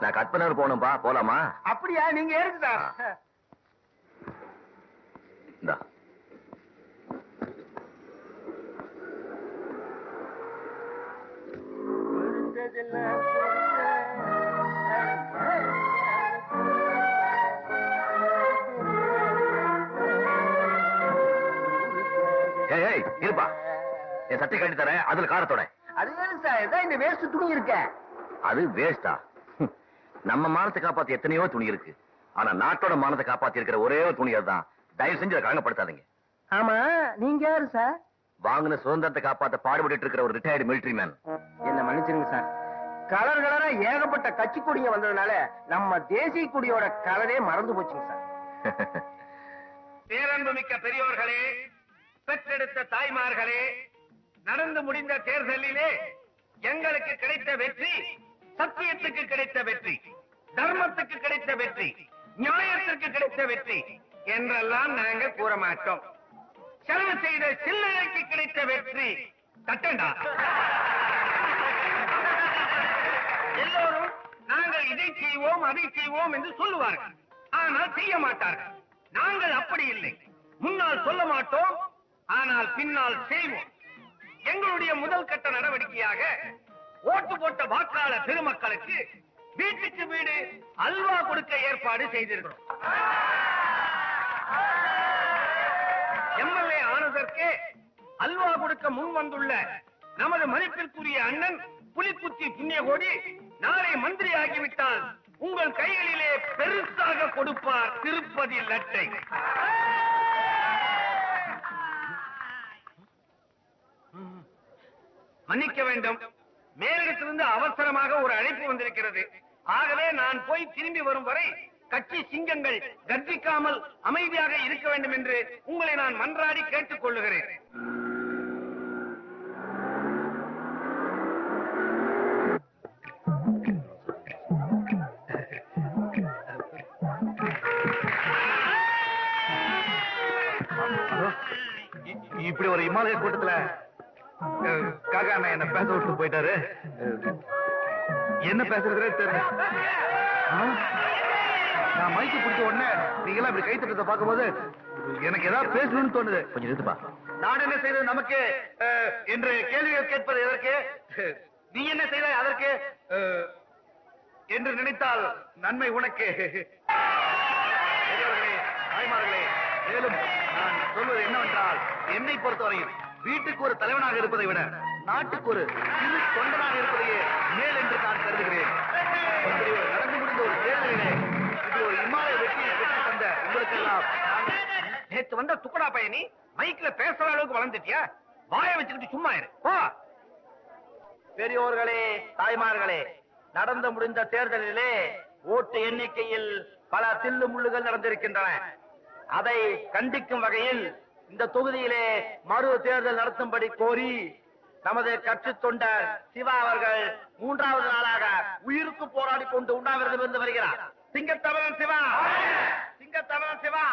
நான் கற்பனர் போகணும்பா போலாமா? அப்படியா நீங்க சார். இந்தா. ஏய் ஏய் இருப்பா. என் சட்டை கட்டி தரேன் அதுல காரத்தோட. அது வேணும் சார் இதான் இந்த வேஸ்ட் துணி இருக்க. அது வேஸ்டா நம்ம மானத்தை காப்பாத்தி எத்தனையோ துணி இருக்கு. ஆனா நாட்டோட மானத்தை காப்பாத்தி இருக்கிற ஒரே ஒரு துணி அதுதான். தயவு செஞ்சு அதை கலங்கப்படுத்தாதீங்க. ஆமா நீங்க யாரு சார் வாங்கின சுதந்திரத்தை காப்பாத்த பாடுபட்டு இருக்கிற ஒரு ரிட்டையர்டு மிலிட்டரி மேன் என்ன மன்னிச்சிருங்க சார் கலர் கலரா ஏகப்பட்ட கட்சி கொடிங்க வந்ததுனால நம்ம தேசிய கொடியோட கலரே மறந்து போச்சுங்க சார் பேரன்புமிக்க பெரியோர்களே பெற்றெடுத்த தாய்மார்களே நடந்து முடிந்த தேர்தலிலே எங்களுக்கு கிடைத்த வெற்றி சத்தியத்துக்கு கிடைத்த வெற்றி தர்மத்துக்கு கிடைத்த வெற்றி நியாயத்திற்கு கிடைத்த வெற்றி என்றெல்லாம் நாங்க கூற மாட்டோம். செலவு செய்த சில்லறைக்கு கிடைத்த வெற்றி தட்டண்டா? எல்லோரும் நாங்கள் இதை செய்வோம் அதை செய்வோம் என்று சொல்லுவார்கள். ஆனால் செய்ய மாட்டார்கள். நாங்கள் அப்படி இல்லை. முன்னால் சொல்ல மாட்டோம் ஆனால் பின்னால் செய்வோம். எங்களுடைய முதல் கட்ட நடவடிக்கையாக ஓட்டு போட்ட வாக்காளர் பெருமக்களுக்கு வீட்டுக்கு வீடு அல்வா கொடுக்க ஏற்பாடு செய்திருக்கிறோம். எம்எல்ஏ ஆனதற்கு அல்வா கொடுக்க முன் வந்துள்ள நமது மதிப்பிற்குரிய அண்ணன் புலிக்குத்தி புண்ணியகோடி நாளை மந்திரி ஆகிவிட்டால் உங்கள் கைகளிலே பெருசாக கொடுப்பார் திருப்பதி லட்டை. மன்னிக்க வேண்டும். மேலிடத்திலிருந்து அவசரமாக ஒரு அழைப்பு வந்திருக்கிறது. ஆகவே நான் போய் திரும்பி வரும் வரை கட்சி சிங்கங்கள் கர்ஜிக்காமல் அமைதியாக இருக்க வேண்டும் என்று உங்களை நான் மன்றாடி கேட்டுக் கொள்ளுகிறேன். இப்படி ஒரு இமாலய கூட்டத்துல காக்கா என்ன பேச விட்டு போயிட்டாரு. என்ன பேசுறதுனே தெரியல? நான் மைக்கு பிடிச்ச உடனே நீங்க எல்லாம் இப்படி கை தட்டத்தை பார்க்கும்போது எனக்கு ஏதாவது பேசணும்னு தோணுது. கொஞ்சம் நிறுத்துப்பா நான் என்ன செய்தது நமக்கு? என்று கேள்விகள் கேட்பது எதற்கு? நீ என்ன செய்தாய் அதற்கு? என்று நினைத்தால் நன்மை உனக்கு. தாய்மார்களே, மேலும் நான் சொல்வது என்னவென்றால் என்னை பொறுத்தவரையில் வீட்டுக்கு ஒரு தலைவனாக இருப்பதை விட நாட்டுக்கு ஒரு சிறு தொண்டனாக இருப்பதையே மேல் என்று நான் கருதுகிறேன். ஒரு நடந்து முடிந்த ஒரு தேர்தலிலே இது ஒரு இமாலய வெற்றியை பெற்று தந்த உங்களுக்கெல்லாம் நேற்று நேத்து வந்த துக்கடா பயணி மைக்ல பேசுற அளவுக்கு வளர்ந்துட்டியா? வாய வச்சுக்கிட்டு சும்மா இரு. போ. பெரியோர்களே தாய்மார்களே நடந்து முடிந்த தேர்தலிலே ஓட்டு எண்ணிக்கையில் பல தில்லு முள்ளுகள் நடந்திருக்கின்றன. அதை கண்டிக்கும் வகையில் இந்த தொகுதியிலே மறு தேர்தல் நடத்தும்படி கோரி நமது கட்சி தொண்டர் சிவா அவர்கள் மூன்றாவது நாளாக உயிருக்கு போராடி கொண்டு உண்ணாவிரதம் இருந்து வருகிறார். சிங்கத்தமிழன் சிவா! சிங்கத்தமிழன் சிவா!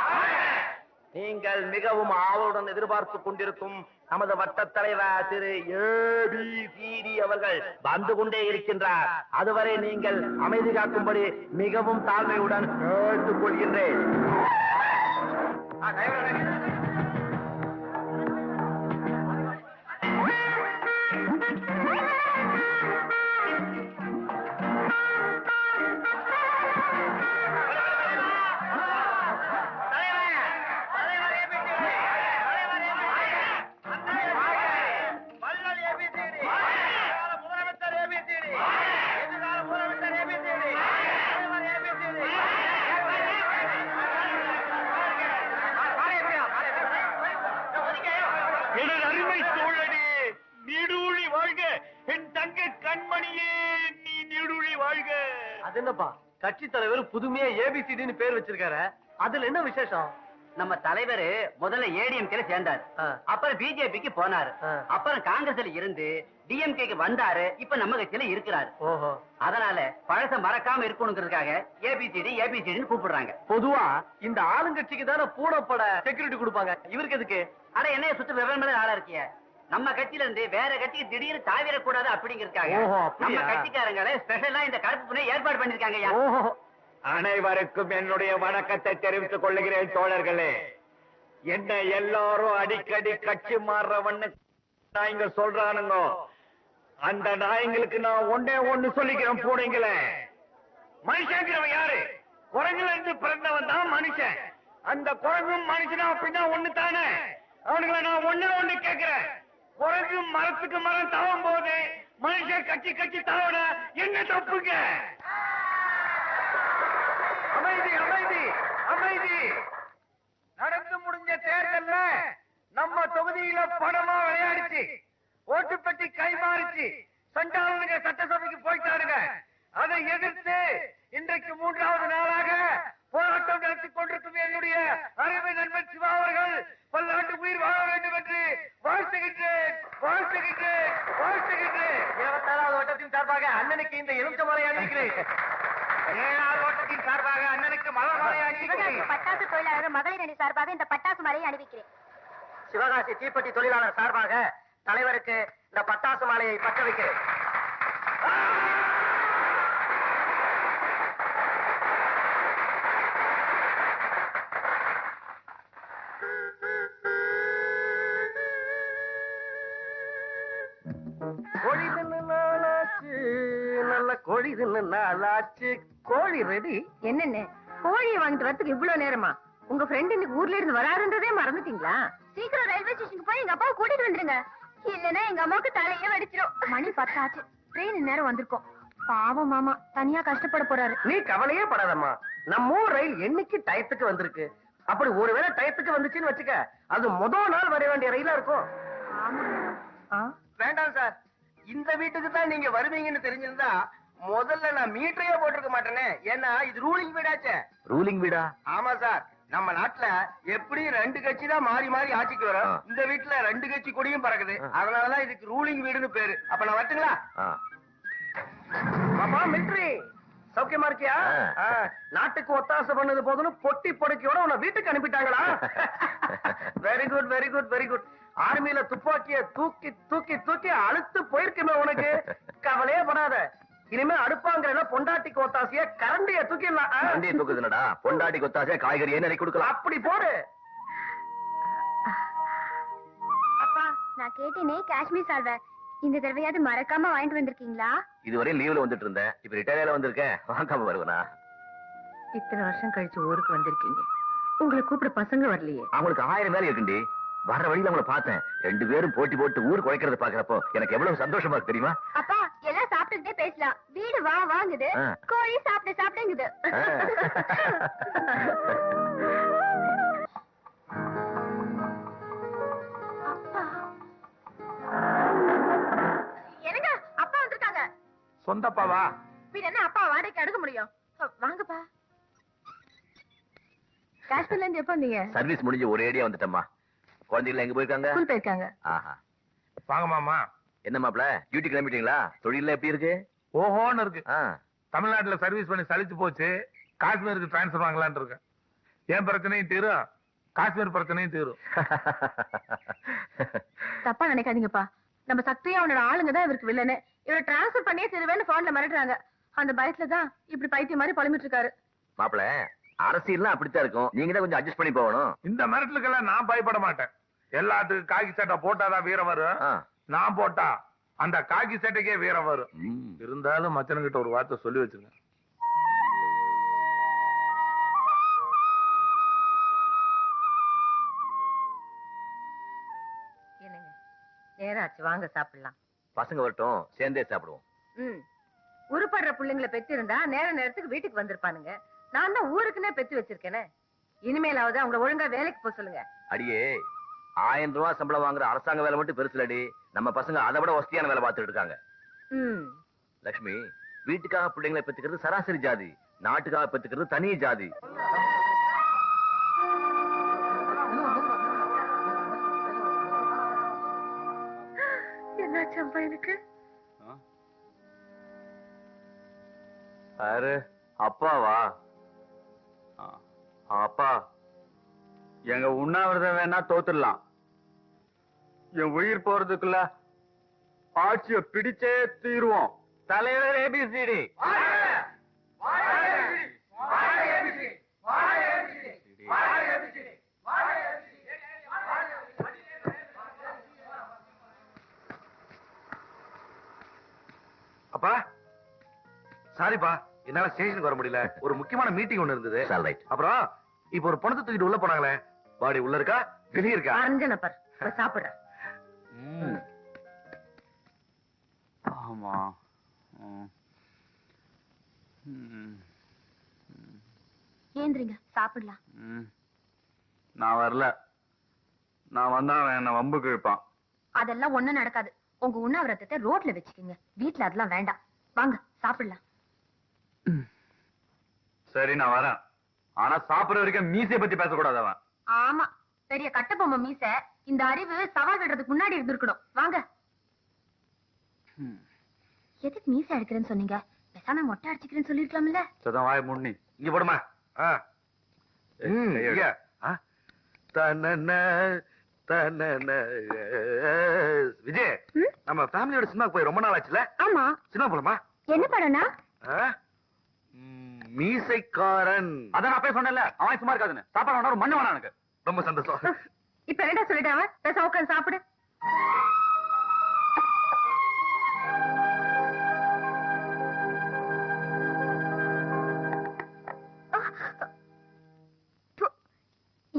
நீங்கள் மிகவும் ஆவலுடன் எதிர்பார்த்து கொண்டிருக்கும் நமது வட்ட தலைவர் திரு ஏபிசிடி அவர்கள் வந்து கொண்டே இருக்கின்றார். அதுவரை நீங்கள் அமைதி காக்கும்படி மிகவும் தாழ்மையுடன் கேட்டுக் அது என்னப்பா? கட்சி தலைவர் புதுமையா ஏபிசிடின்னு பேர் வச்சிருக்காரு. அதுல என்ன விசேஷம்? நம்ம தலைவர் முதல்ல ஏடிஎம்கேல சேர்ந்தாரு. அப்புறம் பிஜேபிக்கு போனாரு. அப்புறம் காங்கிரஸ்ல இருந்து டிஎம்கேக்கு வந்தாரு. இப்ப நம்ம கட்சியில இருக்கிறாரு. ஓஹோ. அதனால பழச மறக்காம இருக்கணுங்கிறதுக்காக ஏபிசிடி ஏபிசிடின்னு கூப்பிடுறாங்க. பொதுவா இந்த ஆளுங்கட்சிக்கு தானே பூனப்பட செக்யூரிட்டி கொடுப்பாங்க. இவருக்கு எதுக்கு? அட என்னைய சுத்த விவரம் ஆளா இருக்கிய? நம்ம கட்சியில இருந்து வேற கட்சிக்கு திடீர்னு தாவிடக்கூடாது அப்படிங்கிறதுக்காக. நம்ம? கட்சிக்காரங்களே ஸ்பெஷலா இந்த கருப்பு புனை ஏற்பாடு பண்ணிருக்காங்க அனைவருக்கும் என்னுடைய வணக்கத்தை தெரிவித்துக் கொள்ளுகிறேன் தோழர்களே. என்ன எல்லாரும் அடிக்கடி கட்சி மாறுறவன்னு நாய்ங்க சொல்றானுங்க. அந்த நாய்ங்களுக்கு நான் ஒன்னே ஒண்ணு சொல்லிக்கிறேன் போடுங்களே. மனுஷங்கிறவன் யாரு? குரங்குல இருந்து பிறந்தவன் தான் மனுஷன். அந்த குரங்கும் மனுஷனா அப்படின்னா ஒண்ணு தானே அவனுங்களை நான் ஒண்ணே ஒண்ணு கேக்குறேன் குரங்கு மரத்துக்கு மரம் தவம் போது மனுஷன் கட்சி கட்சி தவற என்ன தப்புங்க? அமைதி அமைதி அமைதி. நடந்து முடிஞ்ச தேர்தல்ல நம்ம தொகுதியில பணமா விளையாடிச்சு. ஓட்டு பெட்டி கை மாறிச்சு சண்டாளனுங்க சட்டசபைக்கு போயிட்டாருங்க அதை எதிர்த்து இன்றைக்கு மூன்றாவது நாளாக போராட்டம் நடத்திக் கொண்டிருக்கும் என்னுடைய அருமை நண்பன் சிவா அவர்கள் பல்லாண்டு உயிர் வாழ வேண்டும் என்று வாழ்த்துகின்றேன் வாழ்த்துகின்றேன் வாழ்த்துகின்றேன் இருபத்தாறாவது வட்டத்தின் சார்பாக அண்ணனுக்கு இந்த எலுமிச்ச மலை அணிவிக்கிறேன் ஏழாவது வட்டத்தின் சார்பாக அண்ணனுக்கு மலர் மலை அணிவிக்கிறேன் சிவகாசி பட்டாசு தொழிலாளர் மகளிர் அணி சார்பாக இந்த பட்டாசு மலையை அணிவிக்கிறேன். சிவகாசி தீப்பெட்டி தொழிலாளர் சார்பாக தலைவருக்கு இந்த பட்டாசு மாலையை பற்ற வைக்கிறேன். நாளாச்சு நல்ல கோழி தின்னு நாளாச்சு. கோழி ரெடி என்னென்ன? கோழியை வாங்கிட்டு வரதுக்கு இவ்வளவு நேரமா? உங்க ஃப்ரெண்ட் இன்னைக்கு ஊர்ல இருந்து வராருன்றதே மறந்துட்டீங்களா? சீக்கிரம் ரயில்வே ஸ்டேஷனுக்கு போய் எங்க அப்பாவை கூட்டிட்டு வந்துருங்க. இல்லன்னா எங்க அம்மாவுக்கு தலையே வெடிச்சிரும் மணி பத்தாச்சு. ட்ரெயின் நேரம் வந்திருக்கோம். பாவம் மாமா தனியா கஷ்டப்பட போறாரு. நீ கவலையே படாதம்மா. நம்ம ஊர் ரயில் என்னைக்கு டயத்துக்கு வந்திருக்கு? அப்படி ஒருவேளை டயத்துக்கு வந்துச்சுன்னு வச்சுக்க அது முதல் நாள் வர வேண்டிய ரயிலா இருக்கும். வேண்டாம் சார். இந்த வீட்டுக்கு தான் நீங்க வருவீங்கன்னு தெரிஞ்சிருந்தா முதல்ல நான் மீட்டரையே போட்டிருக்க மாட்டேனே. ஏன்னா இது ரூலிங் வீடாச்சே. ரூலிங் வீடா? ஆமா சார். நம்ம நாட்டுல எப்படி ரெண்டு கட்சி தான் மாறி மாறி ஆட்சிக்கு வரும். இந்த வீட்டுல ரெண்டு கட்சி கொடியும் பறக்குது. அதனாலதான் இதுக்கு ரூலிங் வீடுன்னு பேரு. அப்ப நான் வரட்டுங்களா. மாமா மிலிட்ரி சௌக்கியமா இருக்கியா? நாட்டுக்கு ஒத்தாசை பண்ணது போதுன்னு பொட்டி பொடுக்கியோட உன்னை வீட்டுக்கு அனுப்பிட்டாங்களா? Very good very good very good ஆர்மியில துப்பாக்கிய தூக்கி தூக்கி தூக்கி அழுத்து போயிருக்குமே உனக்கு. கவலையே படாத. இனிமே அடுப்பாங்கிற பொண்டாட்டிக்கு ஒத்தாசைய கரண்டிய தூக்கிடலாம். ஆ? வண்டியை தூக்குதுனடா பொண்டாட்டி கொத்தாசே காய்கறி என்ன கொடுக்கலாம். அப்படி போடு. அப்பா நான் கேட்டேனே காஷ்மீர் சால்வை. இந்த தடவையாவது மறக்காம வாங்கிட்டு வந்திருக்கீங்களா? இதுவரையும் லீவ்ல வந்துட்டு இருந்தேன். இப்ப ரிட்டையர்ல வந்திருக்கேன். வாங்காம வருவனா இத்தனை வருஷம் கழிச்சு ஊருக்கு வந்திருக்கீங்க. உங்களை கூப்பிட பசங்க வரலையே. அவங்களுக்கு ஆயிரம் வேலை இருக்குண்டி. வர்ற வழியில அவங்கள பார்த்தேன். ரெண்டு பேரும் போட்டி போட்டு ஊர் குறைக்கிறத பாக்குறப்போ எனக்கு எவ்வளவு சந்தோஷமா இருக்கு தெரியுமா? அப்பா பேசலாம். வீடு வா வாங்குது. கோழி சாப்பிட்டு சாப்பிடுங்குது. என்னங்க அப்பா வந்திருக்காங்க. சொந்தப்பாவா பின்ன என்ன அப்பா வாடகைக்கு அடுக்க முடியும்? வாங்கப்பா. காஷ்மீர்ல இருந்து எப்போ வந்தீங்க? சர்வீஸ் முடிஞ்சு ஒரு ஏடியா வந்துட்டம்மா. குழந்தைகள் எங்க போயிருக்காங்க? ஸ்கூல் போயிருக்காங்க. ஆஹா. வாங்க மாமா. என்ன மாப்ள டியூட்டி கிளம்பிட்டீங்களா? தொழில எப்படி இருக்கு? ஓஹோன்னு இருக்கு. ஆ. தமிழ்நாட்டுல சர்வீஸ் பண்ணி சலிச்சு போச்சு. காஷ்மீருக்கு டிரான்ஸ்ஃபர் வாங்கலாம்னு இருக்கேன். என் பிரச்சனையும் தீரும். காஷ்மீர் பிரச்சனையும் தீரும். தப்பா நினைக்காதீங்கப்பா. நம்ம சக்தியா அவனோட ஆளுங்க தான் இவருக்கு வில்லனு இவரை டிரான்ஸ்ஃபர் பண்ணியே திருவேன்னு போன்ல மிரட்டுறாங்க. அந்த பயத்துல தான் இப்படி பைத்தியம் மாதிரி புலம்பிட்டு இருக்காரு. மாப்ள அரசியல்லாம் அப்படித்தான் இருக்கும். நீங்க தான் கொஞ்சம் அட்ஜஸ்ட் பண்ணி போகணும். இந்த மிரட்டலுக்கெல்லாம் நான் பயப்பட மாட்டேன். எல்லாத்துக்கும் காக்கி சட்டை போட்டாதான் வீரம் வரும். நான் போட்டா அந்த காக்கி சட்டைக்கே வீரம். வரும். இருந்தாலும் மச்சனுங்கிட்ட ஒரு வார்த்தை சொல்லி வச்சிருங்க. என்னங்க? நேரம் ஆச்சு வாங்க சாப்பிடலாம். பசங்க வரட்டும் சேர்ந்தே சாப்பிடுவோம். ம். உருப்படுற புள்ளைங்களை பெத்து இருந்தா நேர நேரத்துக்கு வீட்டுக்கு வந்திருப்பானுங்க. நான் தான் ஊருக்குன்னே பெத்து வச்சிருக்கேனே. இனிமேலாவது அவங்கள ஒழுங்கா வேலைக்கு போக சொல்லுங்க. அடியே ஆயிரம் ரூபாய் சம்பளம் வாங்குற அரசாங்க வேலை மட்டும் பெருசுலடி. நம்ம பசங்க அதை விட வசதியான வேலை பார்த்துட்டு இருக்காங்க. ம். லட்சுமி வீட்டுக்காக பிள்ளைங்களை பெத்துக்கிறது சராசரி ஜாதி. நாட்டுக்காக பெத்துக்கிறது தனி ஜாதி. யாரு? அப்பாவா? அப்பா. எங்க உண்ணாவிரதம் வேணா தோத்துடலாம். என் உயிர் போறதுக்குள்ள ஆட்சிய பிடிச்சே தீருவோம். தலைவர் ஏபிசிடி அப்பா சாரிப்பா என்னால ஸ்டேஷனுக்கு வர முடியல. ஒரு முக்கியமான மீட்டிங் ஒண்ணு இருந்தது. அப்புறம் இப்ப ஒரு பணத்தை தூக்கிட்டு உள்ள போனாங்களே. பாடி உள்ள இருக்கா? வெளிய இருக்கா? சாப்பிடுறேன் ஆமா. ஏந்திரிங்க சாப்பிடலாம். நான் வரல. நான் வந்தா அவன் என்ன வம்புக்கு இழுப்பான் அதெல்லாம் ஒண்ணும் நடக்காது. உங்க உண்ணாவிரதத்தை ரோட்ல வச்சுக்கோங்க. வீட்ல அதெல்லாம் வேண்டாம். வாங்க சாப்பிடலாம். சரி நான் வரேன். ஆனா சாப்பிடுற வரைக்கும் மீசைய பத்தி பேசக்கூடாது அவன். ஆமா. பெரிய கட்டபொம்மை மீச. இந்த அறிவு சவால் விடுறதுக்கு முன்னாடி இருந்திருக்கணும். வாங்க. எதுக்கு மீச அடிக்கிறேன்னு சொன்னீங்க? பேசாம மொட்டை அடிச்சுக்கிறேன்னு சொல்லிருக்கலாம்ல சதான் வாய முன்னி இங்க போடுமா? தனன. விஜய்? நம்ம ஃபேமிலியோட சினிமாக்கு போய் ரொம்ப நாள் ஆச்சுல? ஆமா. சினிமா போலாமா? என்ன படம்னா? மீசைக்காரன். அதான் நான் போய் சொன்னேன்ல. அவன் சும்மா இருக்காதுன்னு. சாப்பாடு வேணா ஒரு மண்ணு எனக்கு. ரொம்ப சந்தோஷம். இப்ப என்னடா சொல்லிட்டாவ பேச உட்காந்து சாப்பிடு.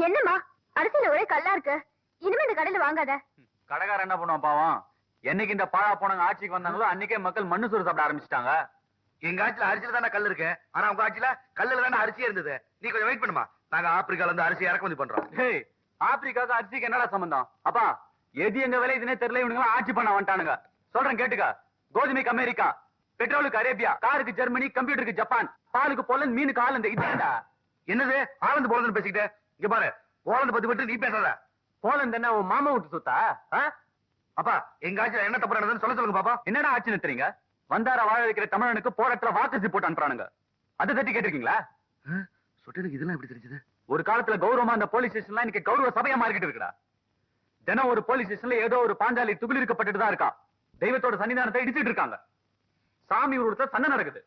என்னம்மா? அரிசியில ஒரே கல்லா இருக்கு. இனிமே இந்த கடையில வாங்காத. கடைக்காரன் என்ன பண்ணுவான் பாவம்? என்னைக்கு இந்த பாழா போனவங்க ஆட்சிக்கு வந்தாங்களோ அன்னைக்கே மக்கள் மண்ணு சோறு சாப்பிட ஆரம்பிச்சிட்டாங்க. எங்க ஆட்சியில அரிசியில தானே கல் இருக்கு. ஆனா உங்க ஆட்சியில கல்லுல தானே அரிசியே இருந்தது. நீ கொஞ்சம் வெயிட் பண்ணுமா. நாங்க ஆப்பிரிக்கால இருந்து அரிசி இறக்குமதி பண்றோம். ஹேய் ஆப்பிரிக்காவுக்கு அரிசிக்கு என்னடா சம்பந்தம்? அப்பா எது எங்க விளையுதுன்னே தெரியல இவனுங்க ஆட்சி பண்ண வந்துட்டானுங்க. சொல்றேன் கேட்டுக்க. கோதுமைக்கு அமெரிக்கா பெட்ரோலுக்கு அரேபியா காருக்கு ஜெர்மனி கம்ப்யூட்டருக்கு ஜப்பான் பாலுக்கு போலந்து மீனுக்கு ஆலந்து. இதுடா என்னது? ஆனந்த் போலந்து பேசிக்கிட்டு? இங்க பாரு போலந்து பத்தி பத்தி நீ பேசாத. போலந்து என்ன உன் மாமா விட்டு சுத்தா? அப்பா எங்க ஆட்சியில என்ன தப்பு நடந்ததுன்னு சொல்ல சொல்லுங்க பாப்பா. என்னடா ஆட்சி நிறுத்துறீங்க? வந்தார வாழ வைக்கிற தமிழனுக்கு போராட்டத்துல வாக்கு போட்டு அனுப்புறானுங்க. அதை தட்டி கேட்டிருக்கீங்களா? சொட்டனுக்கு இதெல்லாம் எப்படி தெரிஞ்சது? ஒரு காலத்துல கௌரவமா அந்த போலீஸ் ஸ்டேஷன்லாம் இன்னைக்கு கௌரவ சபையா மாறிக்கிட்டு இருக்குடா. தினம் ஒரு போலீஸ் ஸ்டேஷன்ல ஏதோ ஒரு பாஞ்சாலி துகிலிருக்கப்பட்டுட்டு தான் இருக்கா தெய்வத்தோட சன்னிதானத்தை இடிச்சிட்டு இருக்காங்க. சாமி உருவத்தை சண்டை நடக்குது.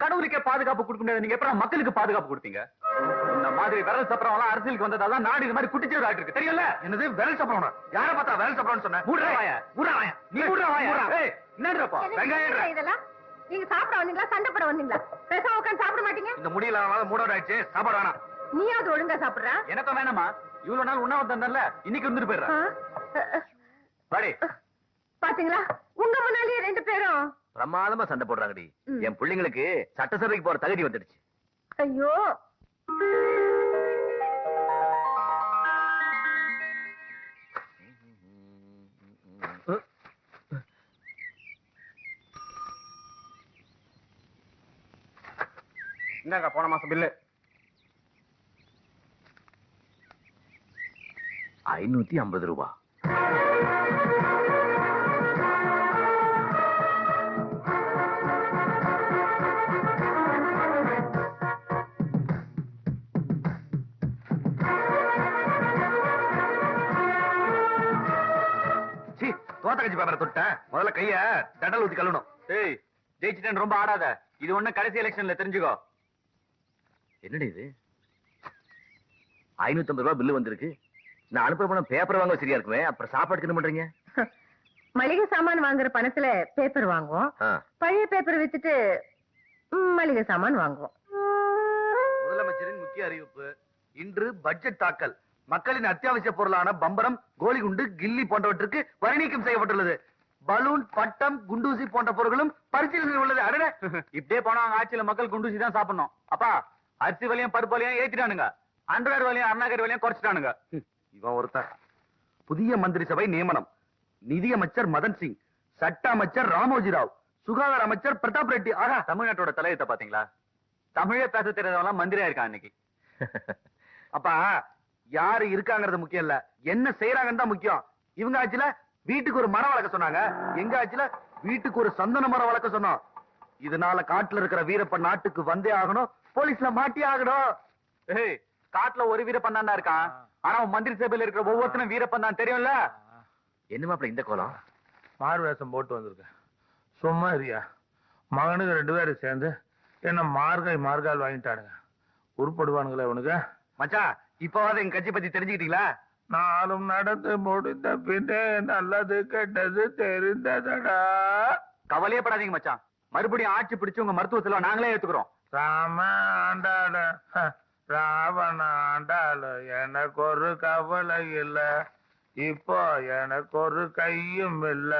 கடவுளுக்கே பாதுகாப்பு கொடுக்க முடியாது நீங்க எப்பறம் மக்களுக்கு பாதுகாப்பு கொடுத்தீங்க இந்த மாதிரி விரல் சப்பரவெல்லாம் அரசியலுக்கு வந்ததாதான் நாடு இது மாதிரி குட்டிச்சேர் ஆயிட்டு இருக்கு. தெரியல என்னது? விரல் சப்பரம்னா? யார பார்த்தா விரல் சப்பரம்னு சொன்ன? வாய. வாய. நீ மூடுறா வாய. என்னன்றப்பா? வெங்காயம் இதெல்லாம் நீங்க சாப்பிட வந்தீங்களா? சண்டை போட வந்தீங்களா? பேச உட்காந்து சாப்பிட மாட்டீங்க? இந்த முடியல மூடோட ஆயிடுச்சு சாப்பாடு வேணாம். நீயாவது ஒழுங்கா சாப்பிடுற? எனக்கும் வேணாமா இவ்வளவு நாள் உண்ணாவது தந்தல இன்னைக்கு இருந்துட்டு போயிடுறேன் பாத்தீங்களா? உங்க முன்னாலேயே ரெண்டு பேரும் பிரமாதமா சண்டை போடுறாங்கடி. என் பிள்ளைங்களுக்கு சட்டசபைக்கு போற தகுதி வந்துடுச்சு. ஐயோ. இந்தாங்க போன மாசம் பில்லு ஐநூத்தி ஐம்பது ரூபா. கட்சி பேப்பரை தொட்டேன் முதல்ல கைய தடல் ஊத்தி கழுவணும். ஏய் ஜெயிச்சிட்டேன்னு ரொம்ப ஆடாத. இது ஒண்ணு கடைசி எலெக்ஷன்ல தெரிஞ்சுக்கோ. என்னடி இது? ஐநூத்தி ஐம்பது ரூபாய் பில்லு வந்திருக்கு. நான் அனுப்புற பணம் பேப்பர் வாங்க சரியா இருக்குமே? அப்புறம் சாப்பாடுக்கு என்ன பண்றீங்க? மளிகை சாமான் வாங்குற பணத்துல பேப்பர் வாங்குவோம். பழைய பேப்பர் வித்துட்டு மளிகை சாமான் வாங்குவோம். முதலமைச்சரின் முக்கிய அறிவிப்பு இன்று பட்ஜெட் தாக்கல். மக்களின் அத்தியாவசிய பொருளான பம்பரம் கோலிகுண்டு கில்லி போன்றவற்றுக்கு வரி நீக்கம் செய்யப்பட்டுள்ளது. பலூன் பட்டம் குண்டூசி போன்ற பொருட்களும் பரிசீலனையில் உள்ளது. அடடே! இப்படியே போனா ஆட்சியில மக்கள் குண்டூசி தான் சாப்பிடணும். அப்பா அரிசி வலியும் பருப்பு வலியும் ஏத்திட்டானுங்க. அண்டர்வேர் வலியும் அருணாகர் வலியும் குறைச்சிட்டானுங்க. இவன் ஒருத்தன். புதிய மந்திரி சபை நியமனம். நிதியமைச்சர் மதன் சிங். சட்ட அமைச்சர் ராமோஜி ராவ். சுகாதார அமைச்சர் பிரதாப் ரெட்டி. ஆகா தமிழ்நாட்டோட தலையத்தை பாத்தீங்களா தமிழே பேச தெரியாதவங்க மந்திரியா இருக்கான் இன்னைக்கு. அப்பா யாரு இருக்காங்கிறது முக்கியம் இல்ல. என்ன செய்யறாங்கன்னு தான் முக்கியம். இவங்க ஆட்சியில வீட்டுக்கு ஒரு மரம் வளர்க்க சொன்னாங்க. எங்க ஆட்சியில வீட்டுக்கு ஒரு சந்தன மரம் வளர்க்க சொன்னோம். இதனால காட்டுல இருக்கிற வீரப்ப நாட்டுக்கு வந்தே ஆகணும். போலீஸ்ல மாட்டி ஆகணும். ஏய் காட்டுல ஒரு வீரப்பன் தான் இருக்கான். ஆனா அவன் மந்திரி சபையில இருக்கிற ஒவ்வொருத்தனும் வீரப்பன் தான் தெரியும்ல? என்ன மாப்பிள இந்த கோலம்? மாறு வேஷம் போட்டு வந்திருக்கேன். சும்மா இருயா மகனுக்கு ரெண்டு பேரும் சேர்ந்து என்ன மார்கை மார்கால் வாங்கிட்டானுங்க. உருப்படுவானுங்களே அவனுக்கு மச்சான் இப்பவாவது எங்க கட்சி பத்தி தெரிஞ்சுக்கிட்டீங்களா? நாளும் நடந்து முடிந்த பின்னே நல்லது கெட்டது தெரிந்ததடா. கவலையே படாதீங்க மச்சான். மறுபடியும் ஆட்சி பிடிச்சு உங்க மருத்துவ செலவை நாங்களே ஏத்துக்கிறோம். ராம ஆண்டாள ராவண ஆண்டாள எனக்கு ஒரு கவலை இல்ல. இப்போ எனக்கு ஒரு கையும் இல்ல.